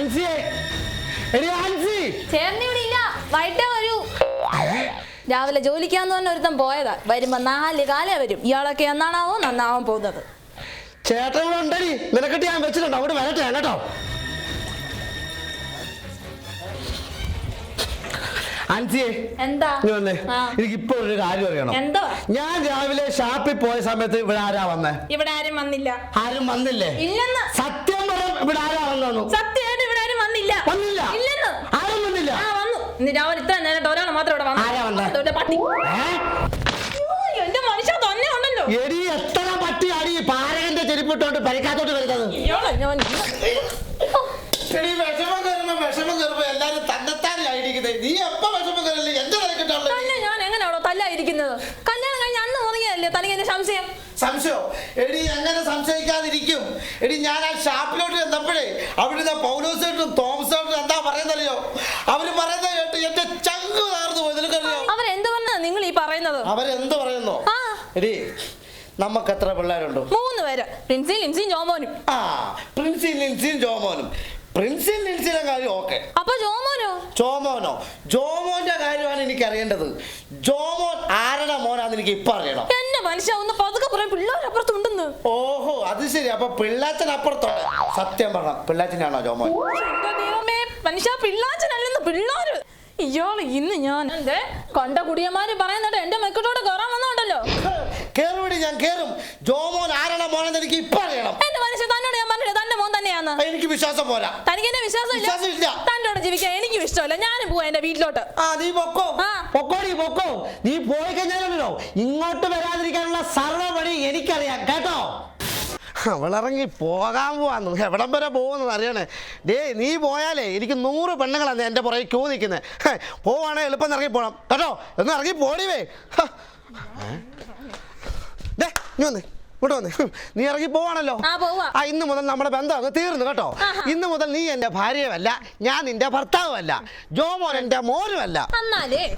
ആൻസിയെ എടി ആൻസി ചേട്ടൻ ഇവിടെ ഇല്ല. വൈകിട്ടേ വരൂ. രാവിലെ ജോലിക്കാന്ന് പറഞ്ഞ ഒരുത്തം പോയതാ. വരുമ്പോ നാല് കാലേ വരും. ഇയാളൊക്കെ എന്നാണാവോ? നന്നാവാൻ പോകുന്നത്. ചേട്ടൻ ഇവിടെ ഉണ്ടടി. നിനക്കിട്ട് ഞാൻ വെച്ചിട്ടുണ്ട്. അവിടെ വരട്ടെ ഞാൻ കേട്ടോ. ആൻസിയെ എന്താ? ഇനി വന്നേ. ആ. എനിക്ക് ഇപ്പോൾ ഒരു കാര്യം അറിയണം. എന്തോ? ഞാൻ രാവിലെ ഷാപ്പിൽ പോയ സമയത്ത് ഇവിടെ ആരാ വന്നേ? ഇവിടെ ആരും വന്നില്ല. ആരും വന്നില്ലേ? സത്യം പറ ഇവിടെ ആരാ വന്നു ആരും വന്നില്ല. ഇല്ലെന്ന്. ആരും വന്നില്ല. ആ വന്നു. ഇന്ന് രാവിലെ ഇത്ര നേരം ഒരാൾ മാത്രം ഇവിടെ വന്നു. ആരാ വന്നേ? അതുകൊണ്ട് പട്ടി. അയ്യോ, എന്റെ മനുഷ്യ തന്നെ ഉണ്ടല്ലോ. എടി എത്ര പട്ടി അടി പാരകന്റെ ചെരുപ്പിട്ടോണ്ട് പരിക്കാത്തോട്ട് വരുന്നത്? ഇയാളെ ഞാൻ എടി വിഷമം കയറുമ്പോ വിഷമം കയറുമ്പോ എല്ലാരും തന്നെത്താനായിരിക്കുന്നത് നീ എപ്പോ വിഷമം കയറില്ല? എന്റെ തന്നെ ഞാൻ എങ്ങനെയാണോ തല്ലായിരിക്കുന്നത്? കല്യാണം കഴിഞ്ഞ അന്ന് തുടങ്ങിയതല്ലേ തനിക്ക് എന്റെ സംശയം സംശയം. എടി എങ്ങനെ സംശയിക്കാതിരിക്കും. എടി ഞാൻ ആ ഷാപ്പിലോട്ട് ചെന്നപ്പോഴേ അവിടുന്ന് പൗലോസേട്ടും തോമസേട്ടും എന്താ പറയുന്നറിയോ? അവർ പറയുന്നത് കേട്ട് എന്റെ ചങ്ക് താർന്നു പോയി. നിനക്കറിയോ? അവരെന്ത് പറഞ്ഞാ നിങ്ങൾ ഈ പറയുന്നത്? അവരെന്ത് പറയുന്നു? എടി നമുക്ക് എത്ര പിള്ളേരുണ്ട്? മൂന്ന് പേര്. പ്രിൻസി ലിൻസിയും ജോമോനും. ആ പ്രിൻസി ലിൻസിയും ജോമോനും. പ്രിൻസി ലിൻസിയുടെ കാര്യം ഓക്കെ. അപ്പൊ ജോമോനോ? ജോമോനോ? ജോമോന്റെ കാര്യമാണ് എനിക്ക് അറിയേണ്ടത് ജോമോൻ ആരുടെ മോനാന്ന് എനിക്ക് ഇപ്പൊ അറിയണം. എന്നെ മനുഷ്യ ഒന്ന് പതുക്കെ പറയും. പിള്ളേരപ്പുറത്തുണ്ടെന്ന്. ഓഹോ അത് ശരി. അപ്പൊ പിള്ളാച്ചൻ അപ്പുറത്തോടെ സത്യം പറഞ്ഞ പിള്ളാച്ചനാണോ ജോമോൻ? ദൈവമേ. മനുഷ്യ പിള്ളാച്ചനല്ലെന്ന് പിള്ളേര്. ഇയാൾ ഇന്ന് ഞാൻ എന്റെ കണ്ട കുടിയന്മാര് പറയുന്നത് എന്റെ മെക്കട്ടോട് കയറാൻ വന്നോണ്ടല്ലോ. കേറുവിടി ഞാൻ കേറും. ജോമോൻ ആരുടെ മോനെന്ന് എനിക്ക് ഇപ്പൊ അറിയണം. എന്റെ മനുഷ്യൻ തന്നോട് ഞാൻ പറഞ്ഞില്ല തന്റെ മോൻ തന്നെയാണ് എനിക്ക് വിശ്വാസം പോരാ. തനിക്ക് എന്നെ വിശ്വാസം വിശ്വാസം ഇല്ല. തന്നോട് ജീവിക്കാൻ എനിക്ക് ഇഷ്ടമല്ല. ഞാനും പോവാ എന്റെ വീട്ടിലോട്ട്. ആ നീ പൊക്കോ. ആ. നീ പൊക്കോ. നീ പോയി കഴിഞ്ഞാലോ ഇങ്ങോട്ട് വരാതിരിക്കാനുള്ള സർവ പണി എനിക്കറിയാം. കേട്ടോ? അവളിറങ്ങി പോകാൻ പോവാന്ന്. എവിടം വരെ പോകുന്നത് അറിയണേ. ഡേ നീ പോയാലേ എനിക്ക് നൂറ് പെണ്ണുങ്ങളാണ് എന്റെ പുറകെ ക്യൂ നിൽക്കുന്നത് പോവാണേ എളുപ്പം ഇറങ്ങി പോകണം കേട്ടോ? ഒന്ന് ഇറങ്ങി പോടിവേ ഡേ ഏ? ദേ നീ വന്നേ. ഇങ്ങോട്ട് വന്നേ. ഹും. നീ ഇറങ്ങി പോവാണല്ലോ. ആ, പോവാ. ആ ഇന്ന് മുതൽ നമ്മുടെ ബന്ധം അങ്ങ് തീർന്നു കേട്ടോ. ആഹാ. ഇന്ന് മുതൽ നീ എന്റെ ഭാര്യയുമല്ല ഞാൻ നിന്റെ ഭർത്താവുമല്ല ജോമോൻ എന്റെ മോനുമല്ല.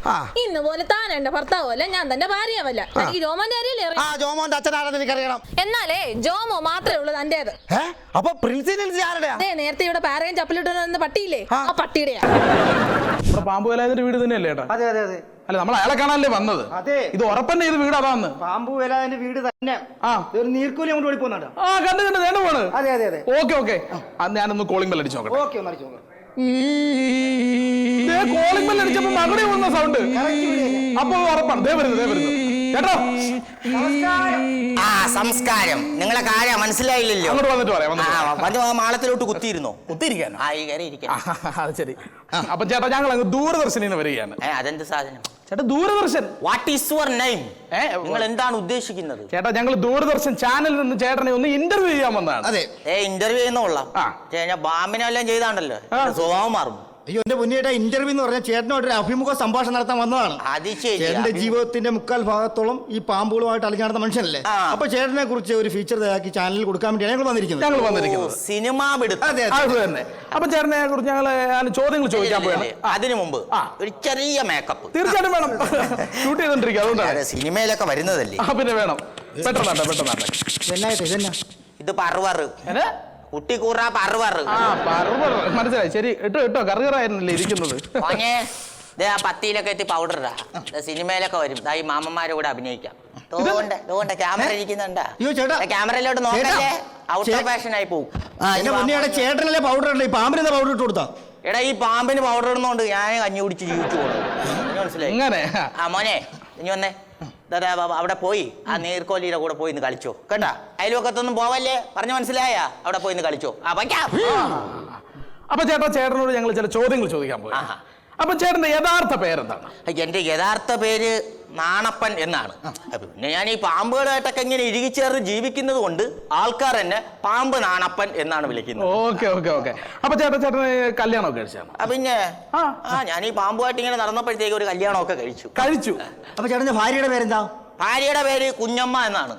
ആ. ഇന്ന് പോലെ താൻ എന്റെ ഭർത്താവല്ല ഞാൻ തന്റെ ഭാര്യയല്ല എനിക്ക് ജോമോന്റെ കാര്യമല്ലേ ആ ജോമോന്റെ അച്ഛനാണെന്ന് എനിക്കറിയണം. എന്നാലേ ജോമോ മാത്രമേ ഉള്ളൂ തന്റേത്. ഏ? അപ്പൊ പ്രിൻസിനൽസി ആരുടെയാ? അതെ നേരത്തെ ഇവിടെ പാരയും ചപ്പലിട്ട് വന്ന പട്ടിയില്ലേ? ആ. ആ പട്ടിയുടെയാ. നമ്മുടെ പാമ്പ് വേലായുധന്റെ വീട് തന്നെയല്ലേ ഏട്ടാ? അതെ അതെ അതെ. അല്ല നമ്മൾ അയാളെ കാണാനല്ലേ വന്നത്? അതെ. ഇത് ഉറപ്പന്നെ ഇത് വീട് അതാന്ന്. പാമ്പ് വേലാതിന്റെ വീട് തന്നെ. ആ. ഒരു നീർക്കൂലി അങ്ങോട്ട് ഓടിപ്പോന്നുണ്ടോ ആ കണ്ടു കണ്ടു നേണ്ട പോണ്. അതെ അതെ അതെ. Okay okay. ഞാനൊന്ന് കോളിംഗ് ബെൽ അടിച്ചു നോക്കട്ടെ. ഓക്കെ ഒന്ന് അടിച്ചു നോക്കാം കോളിംഗ് ബെൽ അടിച്ചപ്പോ മകളെ വന്ന സൗണ്ട് അപ്പൊ ഉറപ്പാണ്. ദേ വരുന്നു ദേ വരുന്നു. കേട്ടോ? ആ സംസ്കാരം. നിങ്ങളെ കാര്യം മനസ്സിലായില്ലല്ലോ. അങ്ങോട്ട് വന്നിട്ട് പറയാം ആ വന്നിട്ട് പറയാം. വന്ന് ആ മാളത്തിലോട്ട് കുത്തിയിരുന്നോ? കുത്തിയിരിക്കാനോ? ആ ഈ കയറി ഇരിക്കാം. ആ, അത് ശരി. അപ്പൊ ചേട്ടാ ഞങ്ങൾ അങ്ങ് ദൂരദർശനിൽ നിന്ന് വരികയാണ്. ഏ അതെന്ത് സാധനം? ചേട്ടാ Doordarshan. What is your name ഏ, നിങ്ങൾ എന്താണ് ഉദ്ദേശിക്കുന്നത്? ചേട്ടാ ഞങ്ങൾ ദൂരദർശൻ ചാനലിൽ നിന്ന് ചേട്ടനെ ഒന്ന് ഇന്റർവ്യൂ ചെയ്യാൻ വന്നതാണ്. അതെ. ഏ ഇന്റർവ്യൂ ചെയ്യുന്ന കൊള്ളാം. ആ. ചേ, ഞാൻ ബാമ്പിനെല്ലാം ചെയ്താണ്ടല്ലോ. ആ. എന്റെ സ്വഭാവം മാറും. അയ്യോ എന്റെ മുന്നേറ്റ ഇന്റർവ്യൂ എന്ന് പറഞ്ഞാൽ ചേട്ടനോട് ഒരു അഭിമുഖ സംഭാഷണം നടത്താൻ വന്നതാണ്. അത് ചേട്ടന്റെ അഭി- ജീവിതത്തിന്റെ മുക്കാൽ ഭാഗത്തോളം ഈ പാമ്പുകളുമായിട്ട് അലിഞ്ഞു നടന്ന മനുഷ്യനല്ലേ? ആ. അപ്പൊ ചേട്ടനെ കുറിച്ച് ഒരു ഫീച്ചർ തയ്യാക്കി ചാനലിൽ കൊടുക്കാൻ വേണ്ടിയാണ് ഞങ്ങൾ വന്നിരിക്കുന്നത്. ഞങ്ങൾ വന്നിരിക്കുന്നത്. സിനിമാ അതെ അതെ. അത് തന്നെ. അപ്പൊ ചേട്ടനെ കുറിച്ച് ഞങ്ങൾ ചോദ്യങ്ങൾ ചോദിക്കാൻ പോയാണ് അതിനു മുമ്പ് ആ. ഒരു ചെറിയ മേക്കപ്പ് തീർച്ചയായിട്ടും വേണം. ഷൂട്ട് ചെയ്തോണ്ടിരിക്കുക അതുകൊണ്ടാണ്. സിനിമയിലൊക്കെ വരുന്നതല്ലേ? ആ പിന്നെ വേണം. പെട്ടെന്നാട്ടെ പെട്ടെന്നാട്ടെ ഇതെന്നാ ഇത് പറവറ് ഏത്? കൂറാ പറവറ് ആ പറവർ. മനസ്സിലായി. ശരി ഇട്ടോ ഇട്ടോ. കറുകറായിരുന്നല്ലേ ഇരിക്കുന്നത്? മോനെ ദേ ആ പത്തിയിലൊക്കെ എത്തി പൗഡർ ഇടാ. ദേ സിനിമയിലൊക്കെ വരും. ദാ ഈ മാമന്മാരെ കൂടെ അഭിനയിക്കാം. തോണ്ട തോണ്ട ക്യാമറ ഇരിക്കുന്നുണ്ടാ. അയ്യോ, ചേട്ടാ. ദേ ക്യാമറയിലോട്ട് നോക്കല്ലേ? ഔട്ട് ഓഫ് ഫാഷൻ ആയി പോകും ആ, ഇനി എന്റെ വാ, ചേട്ടനല്ലേ പൗഡർ ഇടല്ലേ ഈ പാമ്പിനെ പൗഡർ ഇട്ട് കൊടുത്താ? എടാ ഈ പാമ്പിന് പൗഡർ ഇടുന്നോണ്ട് ഞാൻ കഞ്ഞി കുടിച്ച് ജീവിച്ചു പോകും മനസ്സിലായി? ഇങ്ങനെ ആ മോനെ ഇനി വന്നേ. അവിടെ പോയി. ആ നീർക്കോലിയുടെ കൂടെ പോയി ഇന്ന് കളിച്ചോ. കേട്ടാ അയൽവക്കത്തൊന്നും പോവല്ലേ? പറഞ്ഞു മനസ്സിലായ? അവിടെ പോയി ഇന്ന് കളിച്ചോ. ആ വയ്ക്കാം. അപ്പൊ ചേട്ടാ ചേട്ടനോട് ഞങ്ങൾ ചില ചോദ്യങ്ങൾ ചോദിക്കാൻ പോയി. അപ്പൊ ചേട്ടന്റെ യഥാർത്ഥ പേരെന്താണ്? എന്റെ യഥാർത്ഥ പേര് നാണപ്പൻ എന്നാണ്. പിന്നെ ഞാൻ ഈ പാമ്പുകളായിട്ടൊക്കെ ഇങ്ങനെ ഇഴുകിച്ചേർന്ന് ജീവിക്കുന്നത് കൊണ്ട് ആൾക്കാർ എന്നെ പാമ്പ് നാണപ്പൻ എന്നാണ് വിളിക്കുന്നത്. Okay okay okay. അപ്പൊ ചേട്ടാ ചേട്ടന് കല്യാണമൊക്കെ കഴിച്ചാണ് ആ പിന്നെ. ആ. ഞാൻ ഈ പാമ്പുമായിട്ട് ഇങ്ങനെ നടന്നപ്പോഴത്തേക്ക് ഒരു കല്യാണമൊക്കെ കഴിച്ചു. കഴിച്ചു. അപ്പൊ ചേട്ടന്റെ ഭാര്യയുടെ പേരെന്താ? ഭാര്യയുടെ പേര് കുഞ്ഞമ്മ എന്നാണ്.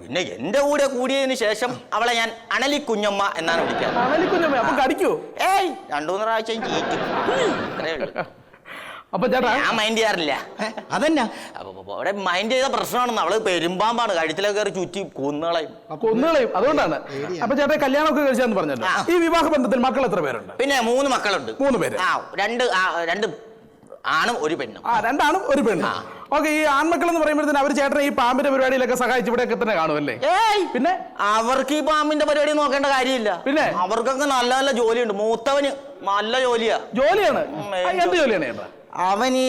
പിന്നെ എന്റെ കൂടെ കൂടിയതിന് ശേഷം അവളെ ഞാൻ അണലി കുഞ്ഞമ്മ എന്നാണ് വിളിക്കാറ്. കുഞ്ഞമ്മ അപ്പൊ കടിക്കൂ? ഏയ് രണ്ടു മൂന്ന് പ്രാവശ്യം ചീറ്റും. അപ്പൊ ചേട്ടാ ഞാൻ മൈൻഡ് ചെയ്യാറില്ല. അതെന്നാ? അവിടെ മൈൻഡ് ചെയ്ത പ്രശ്നമാണെന്ന് അവൾ പെരുമ്പാമ്പാണ് കഴുത്തിലൊക്കെ കയറി ചുറ്റി കൊന്നുകളയും. കൊന്നുകളയും. അതുകൊണ്ടാണ്. അപ്പൊ ചേട്ടാ കല്യാണം ഒക്കെ കഴിച്ചാന്ന് പറഞ്ഞല്ലോ. ഈ വിവാഹ ബന്ധത്തിൽ മക്കൾ എത്ര പേരുണ്ട്? പിന്നെ മൂന്ന് മക്കളുണ്ട്. മൂന്ന് പേര്. ആ രണ്ട് രണ്ട് ആണും ഒരു പെണ്ണും. ആ രണ്ടാണും ഒരു പെണ്ണും. ഓക്കെ ഈ ആൺമക്കൾ എന്ന് പറയുമ്പോഴത്തേന് അവർ ചേട്ടനെ ഈ പാമ്പിന്റെ പരിപാടിയിലൊക്കെ സഹായിച്ച് ഇവിടെയൊക്കെ തന്നെ കാണുമല്ലേ? ഏയ്! പിന്നെ? അവർക്ക് ഈ പാമ്പിന്റെ പരിപാടി നോക്കേണ്ട കാര്യമില്ല. പിന്നെ? അവർക്കൊക്കെ നല്ല നല്ല ജോലിയുണ്ട്. മൂത്തവന് നല്ല ജോലിയാ. ജോലിയാണ്? എന്ത് ജോലിയാണ് ചേട്ടാ? അവൻ ഈ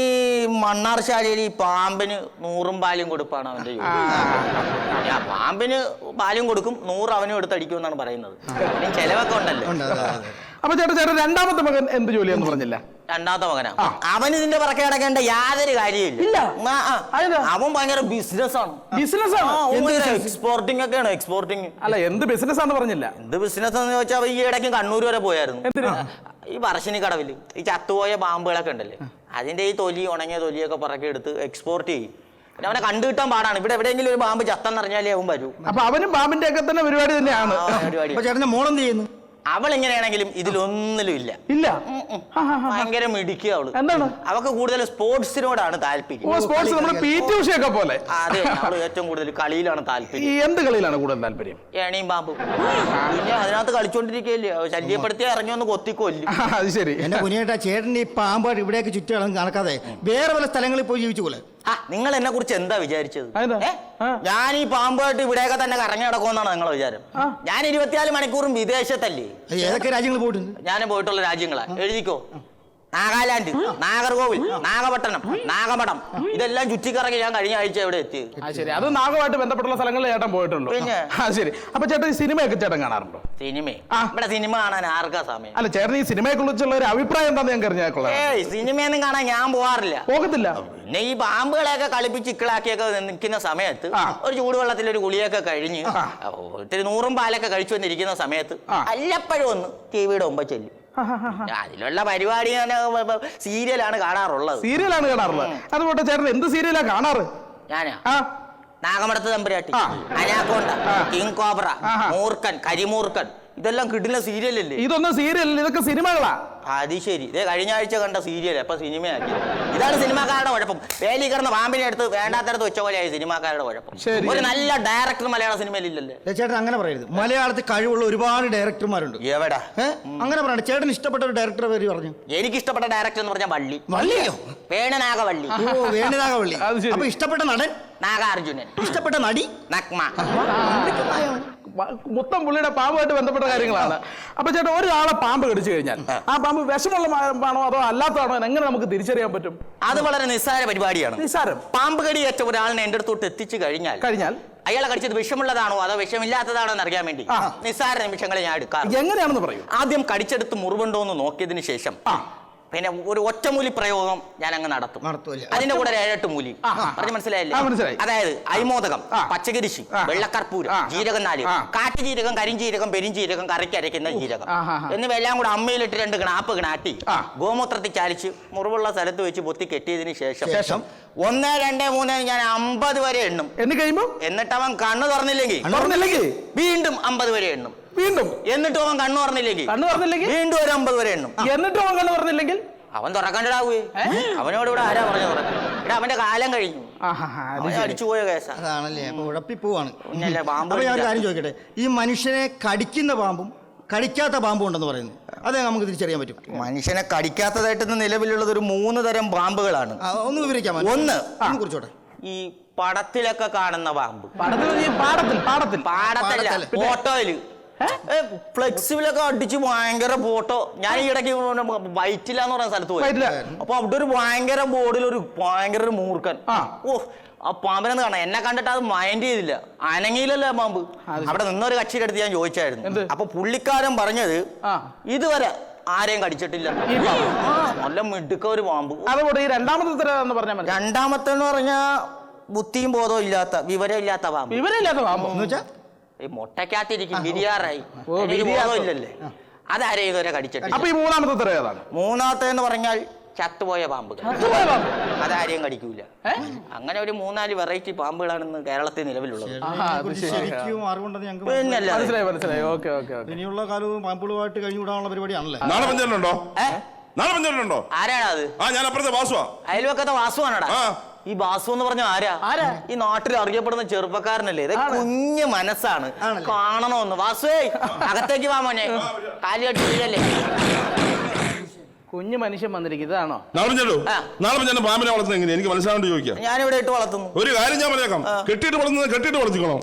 മണ്ണാർശാലയിൽ ഈ പാമ്പിന് നൂറും പാലും കൊടുപ്പാണ് അവന്റെ ജോലി. ആ പാമ്പിന് പാലും കൊടുക്കും നൂറ് അവനും എടുത്തടിക്കും എന്നാണ് പറയുന്നത്. ചെലവൊക്കെ ഉണ്ടല്ലോ. അപ്പൊ ചേട്ടാ ചേട്ടാ രണ്ടാമത്തെ മകൻ എന്ത് ജോലിയാന്ന് പറഞ്ഞില്ല? രണ്ടാമത്തെ മകനാ? അവൻ ഇതിന്റെ പുറകെ കിടക്കേണ്ട യാതൊരു കാര്യമില്ല? അവൻ ഭയങ്കര ബിസിനസ് ആണ് ബിസിനസ്? എക്സ്പോർട്ടിംഗ് ഒക്കെയാണ് എക്സ്പോർട്ടിംഗ് അല്ല എന്ത് ബിസിനസ് ആണെന്ന് പറഞ്ഞില്ല. എന്ത് ബിസിനസ് എന്ന് ചോദിച്ചാൽ ഈ ഇടയ്ക്ക് കണ്ണൂർ വരെ പോയായിരുന്നു? ഈ പറശ്ശിനി കടവിൽ ഈ ചത്തുപോയ പാമ്പുകളൊക്കെ ഉണ്ടല്ലേ? അതിന്റെ ഈ തൊലി ഉണങ്ങിയ തൊലിയൊക്കെ പറക്കി എടുത്ത് എക്സ്പോർട്ട് ചെയ്യും. പിന്നെ അവനെ കണ്ടു കിട്ടാൻ പാടാണ്. ഇവിടെ എവിടെയെങ്കിലും ഒരു പാമ്പ് ചത്തെന്നറിഞ്ഞാലേ അവൻ വരൂ. അപ്പൊ അവനും പാമ്പിന്റെ ഒക്കെ തന്നെ പരിപാടി തന്നെയാണ്. പരിപാടി. ചേട്ടന്റെ മോളെന്ത് ചെയ്യുന്നു? അവൾ എങ്ങനെയാണെങ്കിലും ഇതിലൊന്നിലും ഇല്ല ഇല്ല. ഭയങ്കര മിടിക്കുക അവൾ. എന്താണ്? അവക്ക് കൂടുതൽ സ്പോർട്സിനോടാണ് ഓ താല്പര്യം സ്പോർട്സ് നമ്മുടെ പി ടി ഉഷയൊക്കെ പോലെ. അതെ അവൾ ഏറ്റവും കൂടുതൽ കളിയിലാണ് ഈ താല്പര്യം എന്ത് കളിയിലാണ് കൂടുതൽ താല്പര്യം? ഏണിയും പാമ്പ്. പിന്നെ അതിനകത്ത് കളിച്ചോണ്ടിരിക്കുകയല്ലേ? ശല്യപ്പെടുത്തി ഇറങ്ങി ഒന്ന് കൊത്തിക്കൊല്ലും ആ, അത് ശരി. എന്റെ കുഞ്ഞേട്ടാ ചേട്ടൻ ഈ പാമ്പാട് ഇവിടേക്ക് ചുറ്റുകളും നടക്കാതെ വേറെ പല സ്ഥലങ്ങളിൽ പോയി ജീവിച്ചു പോലെ. ആ നിങ്ങൾ എന്നെ കുറിച്ച് എന്താ വിചാരിച്ചത്? അതെന്താ? ഏ? ആ. ഞാൻ ഈ പാമ്പായിട്ട് ഇവിടെയൊക്കെ തന്നെ കറങ്ങി നടക്കുമെന്നാണ് നിങ്ങളെ വിചാരം. ആ. ഞാൻ ഇരുപത്തിനാല് മണിക്കൂറും വിദേശത്തല്ലേ? ഏതൊക്കെ രാജ്യങ്ങൾ പോയിട്ടുണ്ട്? ഞാൻ പോയിട്ടുള്ള രാജ്യങ്ങളാ. എഴുതിക്കോ? നാഗാലാൻഡ് നാഗർകോവിൽ നാഗപട്ടണം നാഗമഠം. ഇതെല്ലാം ചുറ്റിക്കറങ്ങി ഞാൻ കഴിഞ്ഞ ആഴ്ച ഇവിടെ എത്തിയത് ആ ശരി. അത് നാഗമായിട്ട് ബന്ധപ്പെട്ടുള്ള സ്ഥലങ്ങളിൽ ചേട്ടൻ പോയിട്ടുണ്ടോ പിന്നെ? ആ ശരി. അപ്പൊ ചേട്ടൻ ഈ സിനിമയൊക്കെ ചേട്ടൻ കാണാറുണ്ടോ? സിനിമ. ആ. ഇവിടെ സിനിമ കാണാൻ ആർക്കാ സമയം? അല്ല ചേട്ടൻ ഈ സിനിമയെ കുറിച്ചുള്ള ഒരു അഭിപ്രായം എന്താന്ന് ഞാൻ ഏയ് സിനിമയൊന്നും കാണാൻ ഞാൻ പോവാറില്ല. പോകത്തില്ല? പിന്നെ ഈ പാമ്പുകളെയൊക്കെ കളിപ്പിച്ച് ഇക്കിളാക്കിയൊക്കെ നിൽക്കുന്ന സമയത്ത്. ഒരു ചൂടുവെള്ളത്തിൽ ഒരു ഗുളിയൊക്കെ കഴിഞ്ഞ് ഒത്തിരി നൂറും പാലൊക്കെ കഴിച്ചു വന്നിരിക്കുന്ന സമയത്ത് അല്ലപ്പോഴും ഒന്ന് ടി വിയുടെ മുമ്പ് ചെല്ലും. അതിലുള്ള പരിപാടി സീരിയലാണ് കാണാറുള്ളത്. സീരിയലാണ് കാണാറുള്ളത്. അതുപോലെ ചേട്ടൻ എന്ത് സീരിയലാ കാണാറ്? ഞാനാ? നാഗമടത്ത് തമ്പുരാട്ടി അനാക്കോണ്ട. King cobra. മൂർക്കൻ കരിമൂർക്കൻ ഇതെല്ലാം കിട്ടുന്ന സീരിയലല്ലേ? ഇതൊന്നും സീരിയലല്ലേ ഇതൊക്കെ സിനിമകളാ. അത് ശരി. ഇതേ കഴിഞ്ഞ ആഴ്ച കണ്ട സീരിയൽ അപ്പൊ സിനിമയാക്കി ഇതാണ് സിനിമാക്കാരുടെ കുഴപ്പം. വേലി കിടന്ന പാമ്പിനെ എടുത്ത് വേണ്ടാത്തടത്ത് വെച്ച പോലെയായി സിനിമാക്കാരുടെ കുഴപ്പം. ഒരു നല്ല ഡയറക്ടർ മലയാള സിനിമയിൽ ഇല്ലല്ലേ ചേട്ടൻ അങ്ങനെ പറയരുത്. മലയാളത്തിൽ കഴിവുള്ള ഒരുപാട് ഡയറക്ടർമാരുണ്ട് എവിടെ? അങ്ങനെ പറയണ്ട. ചേട്ടൻ ഇഷ്ടപ്പെട്ട ഒരു ഡയറക്ടർ പേര് പറഞ്ഞു. എനിക്ക് ഇഷ്ടപ്പെട്ട ഡയറക്ടർ എന്ന് പറഞ്ഞാൽ വള്ളി. വള്ളിയോ? വേണനാഗവള്ളി. ഓ വേണിനാഗവള്ളി. അപ്പൊ ഇഷ്ടപ്പെട്ട നടൻ? നാഗാർജുനൻ. ഇഷ്ടപ്പെട്ട നടി? നഗ്മ. മൊത്തം പുള്ളിയുടെ പാമ്പുമായിട്ട് ബന്ധപ്പെട്ട കാര്യങ്ങളാണ്. അപ്പൊ ചേട്ടാ ഒരാളെ പാമ്പ് കടിച്ചു കഴിഞ്ഞാൽ ആ. പാമ്പ് വിഷമുള്ള പാമ്പാണോ അതോ അല്ലാത്തതാണോ എങ്ങനെ നമുക്ക് തിരിച്ചറിയാൻ പറ്റും? അത് വളരെ നിസ്സാര പരിപാടിയാണ്. നിസ്സാരം. പാമ്പ് കടിയേറ്റ ഒരാളിനെ എന്റെ അടുത്തോട്ട് എത്തിച്ചു കഴിഞ്ഞാൽ കഴിഞ്ഞാൽ? അയാളെ കടിച്ചത് വിഷമുള്ളതാണോ അതോ വിഷമില്ലാത്തതാണോ എന്ന് അറിയാൻ വേണ്ടി. നിസ്സാര നിമിഷങ്ങളെ ഞാൻ എടുക്കാറ്. എങ്ങനെയാണെന്ന് പറയും. ആദ്യം കടിച്ചെടുത്ത് മുറിവുണ്ടോ എന്ന് നോക്കിയതിന് ശേഷം. പിന്നെ ഒരു ഒറ്റമൂലി പ്രയോഗം ഞാൻ അങ്ങ് നടത്തും? അതിന്റെ കൂടെ ഒരു ഏഴെട്ട് മൂലി പറഞ്ഞു മനസ്സിലായില്ലേ ആ, മനസ്സിലായി. അതായത് അയ്മോദകം ആ. പച്ചകരിശി ആ. വെള്ളക്കർപ്പൂരം ആ. ജീരകം നാല് ആ. കരിഞ്ജീരകം പെരിഞ്ജീരകം അരയ്ക്കുന്ന ജീരകം ആ, ആ, ആ. എന്നിവയെല്ലാം കൂടെ അമ്മയിലിട്ട് രണ്ട് ഗ്ണാപ്പ് ഗ്ണാട്ടി ആ. ഗോമൂത്രത്തിൽ ചാലിച്ച് മുറിവുള്ള സ്ഥലത്ത് വെച്ച് പൊത്തി കെട്ടിയതിന് ശേഷം ശേഷം? ഒന്ന് രണ്ട് മൂന്ന് ഞാൻ അമ്പത് വരെ എണ്ണും എന്ന് കഴിയുമ്പോ എന്നിട്ട് അവൻ കണ്ണു തുറന്നില്ലെങ്കിൽ തുറന്നില്ലെങ്കിൽ വീണ്ടും അമ്പത് വരെ എണ്ണും വീണ്ടും. എന്നിട്ട് അവൻ കണ്ണു പറഞ്ഞില്ലെങ്കിൽ കണ്ണു പറഞ്ഞില്ലെങ്കിൽ വീണ്ടും ഒരു അമ്പത് വരെ എണ്ണും. എന്നിട്ട് അവൻ കണ്ണു പറഞ്ഞില്ലെങ്കിൽ അവൻ തുറക്കണ്ടാവേ അവനോട് ഇവിടെ ആരാ പറഞ്ഞു തുറക്കാൻ? ഇവിടെ അവന്റെ കാലം കഴിഞ്ഞു. അതാണല്ലേ അപ്പൊ അപ്പൊ ഞാൻ ഒരു കാര്യം ചോദിക്കട്ടെ? ഈ മനുഷ്യനെ കടിക്കുന്ന പാമ്പും കടിക്കാത്ത പാമ്പും ഉണ്ടെന്ന് പറയുന്നു അതെ നമുക്ക് തിരിച്ചറിയാൻ പറ്റും. മനുഷ്യനെ കടിക്കാത്തതായിട്ട് നിലവിലുള്ളത് ഒരു മൂന്ന് തരം പാമ്പുകളാണ്. ഒന്ന് വിവരിക്കാം ഒന്ന്. കുറിച്ചോട്ടെ. ഈ പടത്തിലൊക്കെ കാണുന്ന പാമ്പ്. പടത്തിൽ ഈ പാടത്തിൽ പാടത്തിൽ. പാടത്തല്ല. ഫോട്ടോയിൽ ഫ്ലെക്സിബിലൊക്കെ അടിച്ച് ഭയങ്കര ഫോട്ടോ ഞാൻ ഈ ഇടയ്ക്ക് വൈറ്റില്ല എന്ന് പറയുന്ന സ്ഥലത്ത് പോയി. അപ്പൊ അവിടെ ഒരു ഭയങ്കര ബോർഡിൽ ഒരു ഭയങ്കര ഒരു മൂർഖൻ. ആ. ഓ ആ പാമ്പിനെന്ന് കാണാം എന്നെ കണ്ടിട്ട് അത് മൈൻഡ് ചെയ്തില്ല. അനങ്ങിയില്ലല്ലോ ആ പാമ്പ്. അവിടെ നിന്നൊരു കക്ഷിയുടെ അടുത്ത് ഞാൻ ചോദിച്ചായിരുന്നു. അപ്പൊ പുള്ളിക്കാരൻ പറഞ്ഞത്. ഇതുവരെ ആരെയും കടിച്ചിട്ടില്ല. നല്ല മിടുക്ക ഒരു പാമ്പ്. അതുകൊണ്ട് ഈ രണ്ടാമത്തെ തരം എന്ന് പറഞ്ഞാൽ രണ്ടാമത്തെ എന്ന് പറഞ്ഞാ ബുദ്ധിയും ബോധവും ഇല്ലാത്ത വിവരം ഇല്ലാത്ത പാമ്പ്. വിവരം ഇല്ലാത്ത പാമ്പ്. എന്ന് വെച്ചാ ഈ മുട്ടക്കകത്തിരിക്കും ബിരിയാറായി ഇല്ലല്ലേ? അതാരെയും ഇതുവരെ കടിച്ചിട്ടില്ല അപ്പൊ ഈ മൂന്നാമത്തെ തരം ഏതാണ്? മൂന്നാമത്തെ എന്ന് പറഞ്ഞാൽ ചത്തുപോയ പാമ്പ് ചത്തുപോയ പാമ്പ്. അതാരെയും കടിക്കൂല? അങ്ങനെ ഒരു മൂന്നാൽ വെറൈറ്റി പാമ്പുകളാണ് കേരളത്തിൽ നിലവിലുള്ളത്. ഇനിയുള്ള കാലവും പാമ്പുകളുമായിട്ട് കഴിഞ്ഞുകൂടാനുള്ള പരിപാടിയാണല്ലേ? നാളെ പഞ്ചായത്തുണ്ടോ നാളെ പഞ്ചായത്തുണ്ടോ ആരാടാ അത്? ആ ഞാൻ അപ്പുറത്തെ വാസുവാ. അയൽവക്കത്തെ വാസുവാണടാ? ആ. ഈ ബാസു എന്ന് പറഞ്ഞ ആരാ? ആരാ? ഈ നാട്ടിൽ അറിയപ്പെടുന്ന ചെറുപ്പക്കാരനല്ലേ? ഇത് കുഞ്ഞു മനസ്സാണ്. കാണണമെന്ന്. വാസുവേ അകത്തേക്ക് വാ മോനെ. കാലിയല്ലേ കുഞ്ഞു മനുഷ്യൻ വന്നിരിക്കും ഇതാണോ? നാളെ പാമ്പിനെ വളർത്തുന്നത് എങ്ങനെയാ? എനിക്ക് മനസ്സിലാവേണ്ടി ചോദിക്കാം. ഞാനിവിടെ ഇട്ട് വളർത്തുന്നു. ഒരു കാര്യം ഞാൻ പറഞ്ഞേക്കാം. കെട്ടിട്ട് വളർത്തുന്നത് കെട്ടിട്ട് വളർത്തിക്കണോ.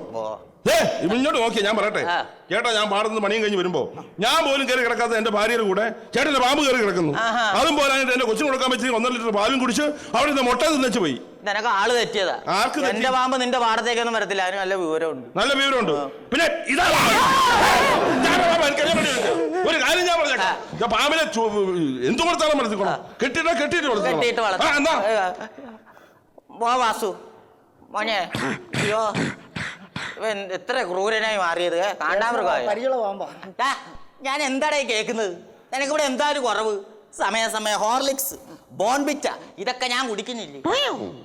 ഏ ഇങ്ങോട്ട് നോക്കിയ ഞാൻ പറയട്ടെ. കേട്ടോ ചേട്ടാ ഞാൻ പാടുന്നത് പണിയും കഴിഞ്ഞ് വരുമ്പോ. ഞാൻ പോലും കയറി കിടക്കാത്ത എന്റെ ഭാര്യയുടെ കൂടെ ചേട്ടന്റെ പാമ്പ് കയറി കിടക്കുന്നു. അതും പോലെ എന്റെ കൊച്ചിന് കൊടുക്കാൻ പറ്റി ഒന്നര ലിറ്റർ പാലും കുടിച്ച് അവിടെ നിന്ന് മുട്ട തിന്നു പോയി. നിനക്ക് ആൾ തെറ്റിയതാ. ആർക്ക് തെറ്റി? എന്റെ പാമ്പ് നിന്റെ പാടത്തേക്കൊന്നും വരത്തില്ല. അതിന് നല്ല വിവരമുണ്ട്. നല്ല വിവരമുണ്ട്. പിന്നെ ഇതാ. ഞാൻ വേണ്ടി ചോദിച്ചതാ. ഒരു കാര്യം ഞാൻ പറഞ്ഞേക്കാം. ഞാൻ പാമ്പിനെ ചു- എന്ത് കൊടുത്താലും വളർത്തിക്കോളാം. കെട്ടിട്ടാ കെട്ടിട്ട് കെട്ടിയിട്ട് വളർത്തിക്കോളാം. ആ, വളർത്താം മോ വാസു. മോനെ. അയ്യോ. ഇവൻ എത്ര ക്രൂരനായി മാറിയത്. കാണ്ടാമൃഗമായ? ഞാൻ പാമ്പാ. ഞാൻ എന്താടേ കേൾക്കുന്നത് നിനക്കിവിടെ ഒരു കുറവ്? സമയാസമയം ഹോർലിക്സ് ബോൺബിറ്റ ഇതൊക്കെ ഞാൻ കുടിക്കുന്നില്ലേ?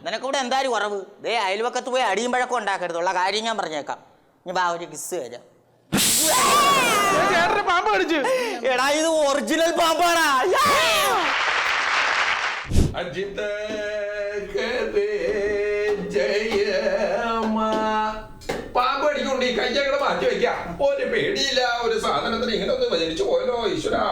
നിനക്കിവിടെ എന്തായാലും കുറവ്? ദേ അയൽവക്കത്ത് പോയി അടിയും പഴക്കം ഉണ്ടാക്കരുതുള്ള കാര്യം ഞാൻ പറഞ്ഞേക്കാം. ഇനി ബാ ഒരു കിസ് തരാം. പാമ്പ് കടിച്ചു. എടാ ഇത് ഒറിജിനൽ പാമ്പാടാ. അജിത പാമ്പ് ഈ മാറ്റി വെക്കാം. ഒരു പേടിയില്ല ഒരു സാധനത്തിന് ഇങ്ങനെ ഒന്ന് വലിച്ചു പോയല്ലോ ഈശ്വരാ.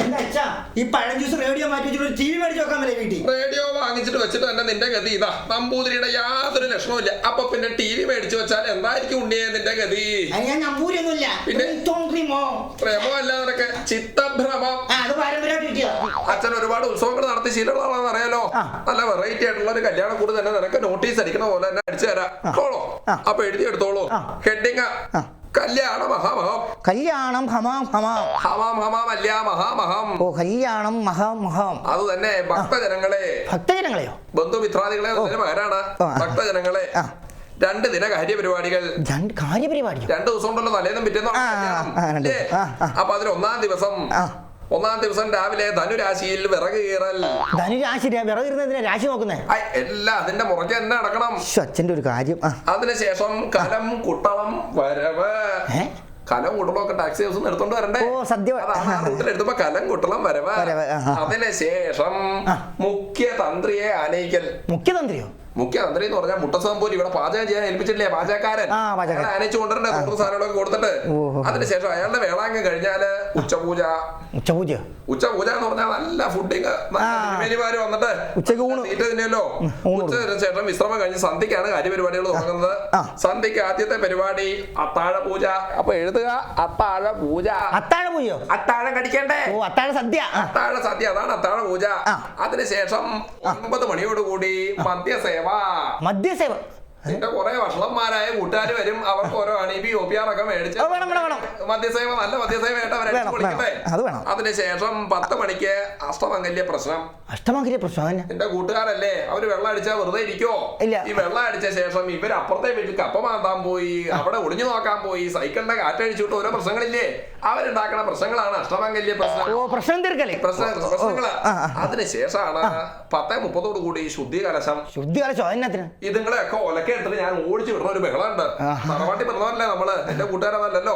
എന്റെ അച്ഛാ ഈ പഴം ജ്യൂസ് റേഡിയോ മാറ്റി വെച്ചിട്ട് ടി വി മേടിച്ച് വെക്കാൻ വീട്ടിൽ. റേഡിയോ വാങ്ങിച്ചിട്ട് വെച്ചിട്ട് തന്നെ നിന്റെ ഗതി ഇതാ. നമ്പൂതിരിയുടെ യാതൊരു ലക്ഷണമില്ല അപ്പൊ പിന്നെ ടി വി മേടിച്ചു വെച്ചാൽ എന്തായിരിക്കും ഉണ്ണിയെ നിന്റെ ഗതി? അത് ഞാൻ നമ്പൂരിയൊന്നുമില്ല. പിന്നെ? തോന്നിമോ നിനക്ക്? ചിത്തഭ്രമം. ആ അത് പാരമ്പര്യമായിട്ട് കിട്ടിയതാ അച്ഛൻ ഒരുപാട് ഉത്സവങ്ങൾ നടത്തി ശീലമുള്ളതാണെന്ന് അറിയാലോ? നല്ല വെറൈറ്റി ആയിട്ടുള്ള ഒരു കല്യാണം കൂടി തന്നെ നിനക്ക് നോട്ടീസ് അടിക്കണ പോലെ തന്നെ അടിച്ചു തരാം. കേളോ അപ്പൊ എഴുതി എടുത്തോളൂ. ഹെഡിങ് കല്യാണ മഹാമഹം. കല്യാണം ഹമാം ഹമാം. ഹമാം ഹമാം അല്ല മഹാമഹം. ഓ കല്യാണം മഹാം മഹാം. അത് തന്നെ ഭക്തജനങ്ങളെ. ഭക്തജനങ്ങളെയോ? ബന്ധുമിത്രാദികളെ മകനാണ്. ഭക്തജനങ്ങളെ. രണ്ട് ദിന കാര്യപരിപാടികൾ രണ്ട് കാര്യപരിപാടികൾ? രണ്ട് ദിവസം ഉണ്ടല്ലോ തലേന്നും പിറ്റേന്നോ. അപ്പൊ അതിൽ ഒന്നാം ദിവസം. ഒന്നാം ദിവസം രാവിലെ ധനുരാശിയിൽ വിറക് കീറൽ. ധനുരാശി വിറകിരുന്നതിനെ രാശി നോക്കുന്നേ? അല്ല എല്ലാം അതിന്റെ മുറയ്ക്ക് തന്നെ നടക്കണം. ശ്ശോ, അച്ഛന്റെ ഒരു കാര്യം. ആ. അതിനുശേഷം കലം കുട്ടളം വരവ്. ഏ? കലം കുട്ടളം ഒക്കെ ടാക്സി ഹൗസ് എടുത്തോണ്ട് വരണ്ടേ? ഓ, സദ്യ. അതാണ് ആ റൂട്ടിൽ എടുത്തപ്പോ കലം കുട്ടളം വരവ്. വരവ്, ആ, ആ. അതിനുശേഷം ആ. മുഖ്യ തന്ത്രിയെ ആനയിക്കൽ. മുഖ്യതന്ത്രിയോ? മുഖ്യ തന്ത്രി എന്ന് പറഞ്ഞാൽ മുട്ടസംപോലി ഇവിടെ പാചകം ചെയ്യാൻ ഏൽപ്പിച്ചില്ലേ പാചകക്കാരൻ? ആ, പാചകക്കാരൻ. അയാളെ ആനയിച്ചു കൊണ്ടുവരണ്ടേ തൊട്ടു സാധനങ്ങളൊക്കെ കൊടുത്തിട്ട് ഓഹോ. അതിനുശേഷം അയാളുടെ വേളാങ്കം കഴിഞ്ഞാൽ ഉച്ചപൂജ ഉച്ചപൂജ എന്ന് പറഞ്ഞാൽ നല്ല ഫുഡിങ്. വന്നിട്ട് ഉച്ചയ്ക്ക് ഊണ്. ഊണ് ഉച്ചതിന് ശേഷം വിശ്രമം കഴിഞ്ഞ് സന്ധ്യക്കാണ് കാര്യപരിപാടികൾ തുടങ്ങുന്നത്. സന്ധ്യക്ക് ആദ്യത്തെ പരിപാടി അത്താഴ പൂജ അപ്പൊ എഴുതുക അത്താഴ പൂജ അത്താഴ പൂജയോ അത്താഴം കടിക്കണ്ടേ? ഓ അത്താഴ സദ്യ. അത്താഴ സദ്യ അതാണ് അത്താഴ പൂജ. അതിനുശേഷം ഒമ്പത് മണിയോടുകൂടി മദ്യസേവ. മദ്യസേവ. നിന്റെ കുറെ വഷളന്മാരായ വരും. അവർക്ക് ഓരോ. മദ്യസേവ നല്ല അവരെ വിളിക്കട്ടെ അതിനുശേഷം പത്ത് മണിക്ക് അഷ്ടമംഗല്യ പ്രശ്നം. നിന്റെ കൂട്ടുകാരല്ലേ അവർ വെള്ളം അടിച്ചാൽ വെറുതെ ഇരിക്കോ ഈ വെള്ളം അടിച്ച ശേഷം ഇവർ അപ്പുറത്തെ വീട്ടിൽ കപ്പ മാന്താൻ പോയി അവിടെ ഒളിഞ്ഞു നോക്കാൻ പോയി സൈക്കിളിന്റെ കാറ്റടിച്ചിട്ട് ഓരോ പ്രശ്നങ്ങളില്ലേ? അവരുണ്ടാക്കണ പ്രശ്നങ്ങളാണ് അഷ്ടമംഗല്യ പ്രശ്നം. പ്രശ്നം പ്രശ്നങ്ങൾ. അതിനുശേഷമാണ് പത്തേ മുപ്പതോട് കൂടി ശുദ്ധി കലശം ശുദ്ധി കളച്ചോ അതിനകത്തിന് ഇതുങ്ങളെയൊക്കെ ഒലക്കെടുത്തിട്ട് ഞാൻ ഓടിച്ചു വിടുന്ന ഒരു ബഹളമുണ്ട്. തറവാട്ടി പറഞ്ഞതല്ലേ നമ്മൾ? എന്റെ കൂട്ടുകാരല്ലോ.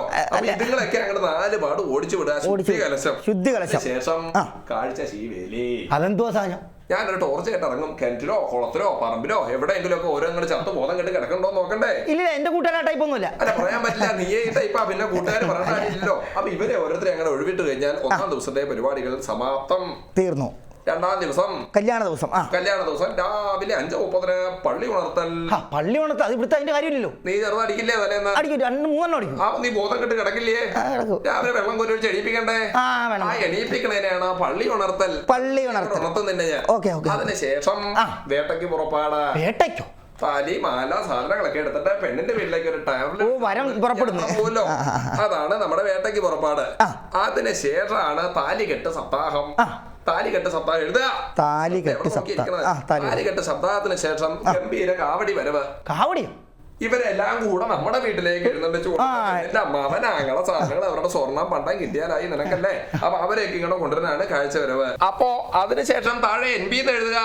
ഇതുങ്ങളൊക്കെ അങ്ങോട്ട് നാല് പാട് ഓടിച്ചു വിടുക. ശുദ്ധി കലശം. ശുദ്ധി കലശം. ശേഷം. കാഴ്ച ശീവേലി. അതെന്തോ സാധനം? ഞാനൊരു ടോർച്ച് ആയിട്ട് ഇറങ്ങും. കിണറ്റിലോ കുളത്തിലോ പറമ്പിലോ എവിടെയെങ്കിലും ഒക്കെ ഓരോ ഇങ്ങോട്ട് ചത്ത് ബോധം കെട്ട് കിടക്കണ്ടോ നോക്കണ്ടേ? ഇല്ല എന്റെ കൂട്ടുകാരാ ടൈപ്പ് ഒന്നുമില്ല. അല്ല പറയാൻ പറ്റില്ല. നീ ഈ ടൈപ്പാ പിന്നെ കൂട്ടുകാർ പറഞ്ഞില്ലല്ലോ അപ്പൊ ഇവരെ ഓരോരുത്തരെ അങ്ങനെ ഒഴിവിട്ട് കഴിഞ്ഞാൽ ഒന്നാം ദിവസത്തെ പരിപാടികൾ സമാപ്തം. തീർന്നു. രണ്ടാം ദിവസം കല്യാണ ദിവസം ആ കല്യാണ ദിവസം രാവിലെ അഞ്ച് മുപ്പതിന് പള്ളി ഉണർത്തൽ പള്ളി ഉണർത്തൽ അത് ഇവിടുത്തെ അതിന്റെ കാര്യമില്ലല്ലോ നീ ചെറുതടിക്കില്ലേ തലേന്ന് അടിക്കും രണ്ട് മൂന്നെണ്ണം അടിക്കും ആ നീ ബോധം കെട്ട് കിടക്കില്ലേ ആ, കിടക്കും. രാവിലെ വെള്ളം കൊരൊഴിച്ച് എണീപ്പിക്കണ്ടേ ആ, വേണം. ആ എണീപ്പിക്കണേനാണ് പള്ളി ഉണർത്തൽ പള്ളി ഉണർത്തൽ. ഉണർത്തുന്നില്ല ഞാൻ ഓക്കെ ഓക്കെ അതിനുശേഷം ആ. വേട്ടയ്ക്ക് പുറപ്പാടാ വേട്ടയ്ക്കോ താലി മാല സാധനങ്ങളൊക്കെ എടുത്തിട്ട് പെണ്ണിന്റെ വീട്ടിലേക്ക് ഒരു ട്രാവൽ ഓ, വരം പുറപ്പെടുന്നു. പോലോ ആ, ആ, ആ. അതാണ് നമ്മുടെ വേട്ടയ്ക്ക് പുറപ്പാട് ആ. അതിന് ശേഷമാണ് താലികെട്ട് സപ്താഹം ആ. താലികെട്ട് സപ്താഹം എഴുതുക. താലികെട്ട് സപ്താഹം. താലികെട്ട് സപ്താഹത്തിന് ശേഷം ഗംഭീര കാവടി വരവ്. കാവടിയോ? ഇവരെല്ലാം കൂടെ നമ്മുടെ വീട്ടിലേക്ക് എഴുന്നള്ളിച്ചു എന്റെ എന്റെ അങ്ങനെ സാധനങ്ങൾ അവരുടെ സ്വർണം പണ്ടം കിട്ടിയാലായി നിനക്കല്ലേ? അപ്പൊ അവരെയൊക്കെ ഇങ്ങനെ കൊണ്ടുവരാനാണ് കാഴ്ച വരവ് അപ്പോ അതിനുശേഷം താഴെ എൻ ബി എന്ന് എഴുതുക.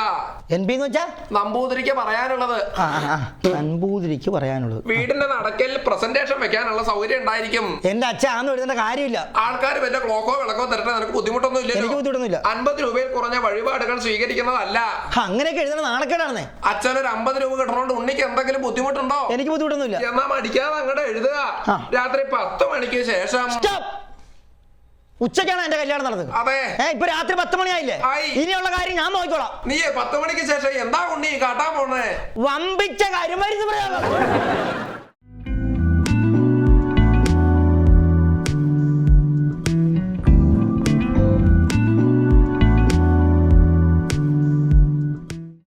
എൻ ബി എന്ന് വെച്ചാ? നമ്പൂതിരിക്ക് പറയാനുള്ളത്. ആ പറയാനുള്ളത്. വീടിന്റെ നടക്കൽ പ്രസന്റേഷൻ വെക്കാനുള്ള സൗകര്യം ഉണ്ടായിരിക്കും. എന്റെ അച്ഛൻ എഴുതേണ്ട കാര്യമില്ല. ആൾക്കാർ വല്ല ക്ലോക്കോ വിളക്കോ തരട്ടെ നിനക്ക് ബുദ്ധിമുട്ടൊന്നും എനിക്ക് ഇല്ലല്ലോ ബുദ്ധിമുട്ടൊന്നുമില്ല. അൻപത് രൂപയിൽ കുറഞ്ഞ വഴിപാടുകൾ സ്വീകരിക്കുന്നതല്ല. അങ്ങനെയൊക്കെ എഴുതണ നാണക്കേടാണെന്നേ. അച്ഛൻ ഒരു അമ്പത് രൂപ കിട്ടണോണ്ട് ഉണ്ണിക്ക് എന്തെങ്കിലും ബുദ്ധിമുട്ടുണ്ടോ? എനിക്ക് ബുദ്ധിമുട്ടൊന്നുമില്ല. എന്നാ മടിക്കാതെ അങ്ങോട്ട് എഴുതുക. ആ. രാത്രി പത്ത് മണിക്ക് ശേഷം Stop! ഉച്ചയ്ക്കാണ് എന്റെ കല്യാണം നടന്നത്. അതെ. ഏ ഇപ്പൊ രാത്രി പത്ത് മണിയായില്ലേ? ആയി. ഇനിയുള്ള കാര്യം ഞാൻ നോക്കിക്കോളാം. നീ പത്ത് മണിക്ക് ശേഷം എന്താ ഉണ്ണി? കാട്ടാ പോണേ. വമ്പിച്ച കാര്യം മരുന്ന് പ്രയോഗം.